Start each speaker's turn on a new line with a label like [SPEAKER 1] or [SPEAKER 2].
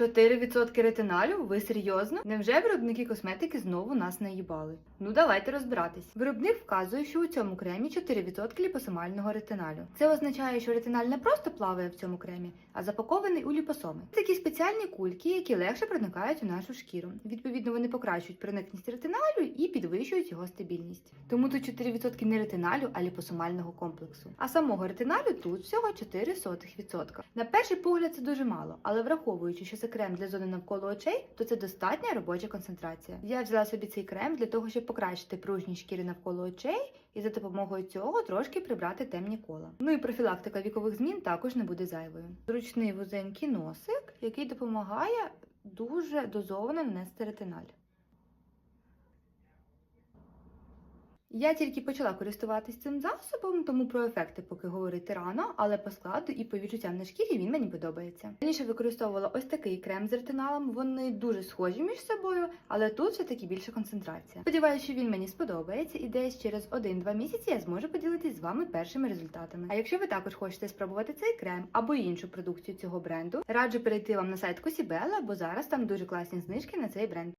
[SPEAKER 1] 4% ретиналю? Ви серйозно? Невже виробники косметики знову нас наїбали? Ну давайте розбиратись. Виробник вказує, що у цьому кремі 4% ліпосомального ретиналю. Це означає, що ретиналь не просто плаває в цьому кремі, а запакований у ліпосоми. Це такі спеціальні кульки, які легше проникають у нашу шкіру. Відповідно, вони покращують проникність ретиналю підвищують його стабільність. Тому тут 4% не ретиналю, а ліпосомального комплексу. А самого ретиналю тут всього 0,04%. На перший погляд це дуже мало, але враховуючи, що це крем для зони навколо очей, то це достатня робоча концентрація. Я взяла собі цей крем для того, щоб покращити пружність шкіри навколо очей і за допомогою цього трошки прибрати темні кола. Ну і профілактика вікових змін також не буде зайвою. Зручний вузенький носик, який допомагає дуже дозовано нанести ретиналь. Я тільки почала користуватись цим засобом, тому про ефекти поки говорити рано, але по складу і по відчуттям на шкірі він мені подобається. Раніше використовувала ось такий крем з ретиналом. Вони дуже схожі між собою, але тут все таки більша концентрація. Сподіваюся, що він мені сподобається, і десь через 1-2 місяці я зможу поділитись з вами першими результатами. А якщо ви також хочете спробувати цей крем або іншу продукцію цього бренду, раджу перейти вам на сайт Косібела, бо зараз там дуже класні знижки на цей бренд.